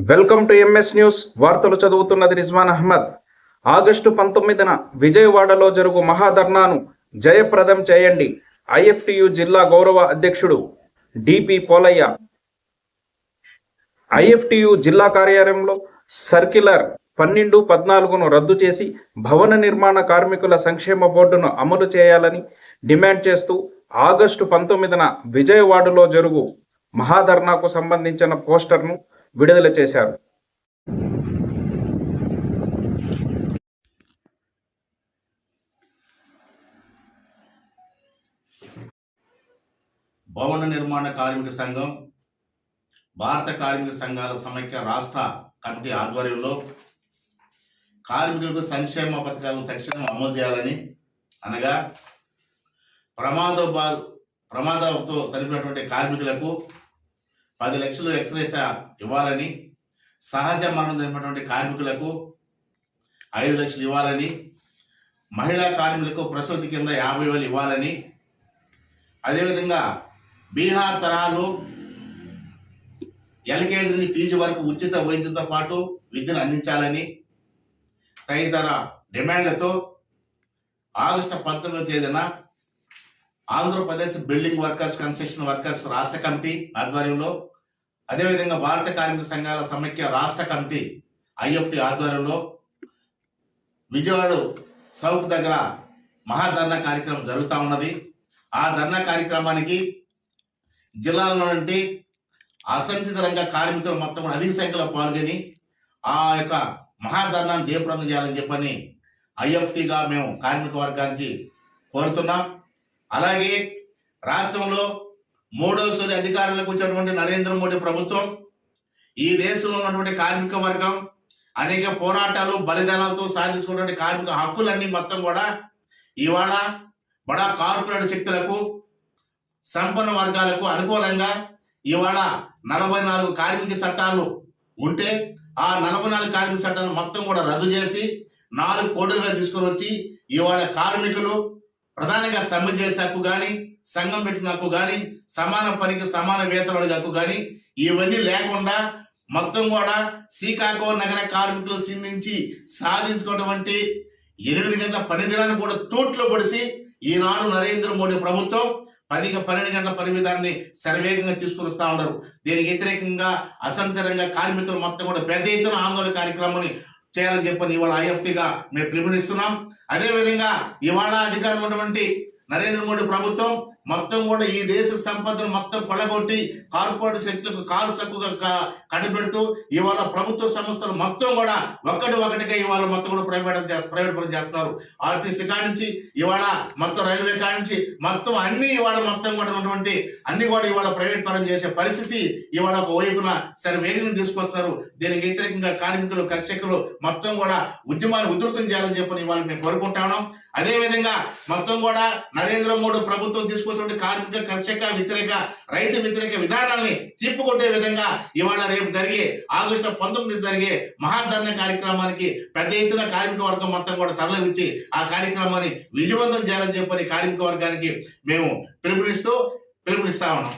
Welcome to MS news. వార్తలు చదువుతున్నది Rizwan Ahmed. August పంతొమ్మిదిన విజయవాడలో జరుగు మహాధర్నాను జయప్రదం చేయండి. ఐఎఫ్టియు జిల్లా గౌరవ అధ్యక్షుడు డిపి పోలయ్య. ఐఎఫ్టియు జిల్లా కార్యాలయంలో సర్క్యులర్ పన్నెండు పద్నాలుగును రద్దు చేసి భవన నిర్మాణ కార్మికుల సంక్షేమ బోర్డును అమలు చేయాలని డిమాండ్ చేస్తూ ఆగస్టు పంతొమ్మిదిన విజయవాడలో జరుగు మహాధర్నాకు సంబంధించిన పోస్టర్ను విడుదల చేశారు. భవన నిర్మాణ కార్మిక సంఘం భారత కార్మిక సంఘాల సమైక్య రాష్ట్ర కమిటీ ఆధ్వర్యంలో కార్మికులకు సంక్షేమ పథకాలను తక్షణం అమలు చేయాలని అనగా ప్రమాద బా- ప్రమాదంతో చనిపోయినటువంటి కార్మికులకు పది లక్షలు ఎక్స్రేసా ఇవ్వాలని సహజ మరణం జరిగినటువంటి కార్మికులకు ఐదు లక్షలు ఇవ్వాలని మహిళా కార్మికులకు ప్రసూతి కింద యాభై వేలు ఇవ్వాలని అదేవిధంగా బీహార్ తరహాలో ఎల్కేజీ ఫీజు వరకు ఉచిత వైద్యంతో పాటు విద్యను అందించాలని తదితర డిమాండ్లతో ఆగస్టు పంతొమ్మిదవ తేదీన Andhra Pradesh building workers construction workers రాష్ట్ర కమిటీ ఆధ్వర్యంలో అదేవిధంగా భారత కార్మిక సంఘాల సమైక్య రాష్ట్ర కమిటీ ఐఎఫ్టి ఆధ్వర్యంలో విజయవాడ సౌక్ దగ్గర మహాధర్నా కార్యక్రమం జరుగుతూ ఉన్నది. ఆ ధర్నా కార్యక్రమానికి జిల్లాలో నుండి అసంఘిత రంగ కార్మికులు మొత్తం అధిక సంఖ్యలో పాల్గొని ఆ యొక్క మహాధర్నాన్ని జయప్రదం చేయాలని చెప్పని ఐఎఫ్టీగా మేము కార్మిక వర్గానికి కోరుతున్నాం. అలాగే రాష్ట్రంలో మూడోసారి అధికారంలోకి వచ్చినటువంటి నరేంద్ర మోడీ ప్రభుత్వం ఈ దేశంలో ఉన్నటువంటి కార్మిక వర్గం అనేక పోరాటాలు బలిదానాలతో సాధించుకున్నటువంటి కార్మిక హక్కులన్నీ మొత్తం కూడా ఇవాళ బడా కార్పొరేట్ శక్తులకు సంపన్న వర్గాలకు అనుకూలంగా ఇవాళ నలభై నాలుగు కార్మిక చట్టాలు ఉంటే ఆ నలభై నాలుగు కార్మిక చట్టాలు మొత్తం కూడా రద్దు చేసి నాలుగు కోట్ల తీసుకొని వచ్చి ఇవాళ కార్మికులు ప్రధానంగా సమ్మె చేసే హక్కు కానీ సంఘం పెట్టిన హక్కు కానీ సమాన పనికి సమాన వేతన హక్కు కానీ ఇవన్నీ లేకుండా మొత్తం కూడా శ్రీకాకుళం నగర కార్మికులు సింధించి సాధించుకున్నటువంటి ఎనిమిది గంటల పని దినాన్ని కూడా తూట్లో పొడిసి ఈనాడు నరేంద్ర మోడీ ప్రభుత్వం పదికి పన్నెండు గంటల పరిమితాన్ని శరవేగంగా తీసుకుని వస్తూ ఉన్నారు. దీనికి వ్యతిరేకంగా అసంతరంగా కార్మికులు మొత్తం కూడా పెద్ద ఎత్తున ఆందోళన కార్యక్రమాన్ని చేయాలని చెప్పని ఇవాళ ఐఎఫ్టీగా మేము పిలుపునిస్తున్నాం. అదేవిధంగా ఇవాళ అధికారంలో ఉన్నటువంటి నరేంద్ర మోడీ ప్రభుత్వం మొత్తం కూడా ఈ దేశ సంపదను మొత్తం కొలగొట్టి కార్పొరేట్ శక్తులకు కారు చక్కుగా కట్టబెడుతూ ఇవాళ ప్రభుత్వ సంస్థలు మొత్తం కూడా ఒకటి ఒకటిగా ఇవాళ మొత్తం కూడా ప్రైవేట్ ప్రైవేట్ పరం చేస్తున్నారు. ఆర్టీసీ కాడి ఇవాళ మొత్తం రైల్వే కాడి నుంచి మొత్తం అన్ని ఇవాళ మొత్తం కూడా ఉన్నటువంటి అన్ని కూడా ఇవాళ ప్రైవేట్ పరం చేసే పరిస్థితి ఇవాళ ఒక వైపున సరే వేగంగా తీసుకొస్తున్నారు. దీనికి వ్యతిరేకంగా కార్మికులు కర్షకులు మొత్తం కూడా ఉద్యమాన్ని ఉధృతం చేయాలని చెప్పని ఇవాళ మేము కోరుకుంటా ఉన్నాం. మొత్తం కూడా నరేంద్ర మోడీ ప్రభుత్వం తీసుకొచ్చినటువంటి కార్మిక కర్షక వ్యతిరేక రైతు వ్యతిరేక విధానాల్ని తిప్పుకొట్టే విధంగా ఇవాళ రేపు జరిగే ఆగస్టు పంతొమ్మిది జరిగే మహాధరణ కార్యక్రమానికి పెద్ద ఎత్తున కార్మిక వర్గం మొత్తం కూడా తరలించి ఆ కార్యక్రమాన్ని విజయవంతం చేయాలని చెప్పని కార్మిక వర్గానికి మేము పిలుపునిస్తూ పిలుపునిస్తా ఉన్నాం.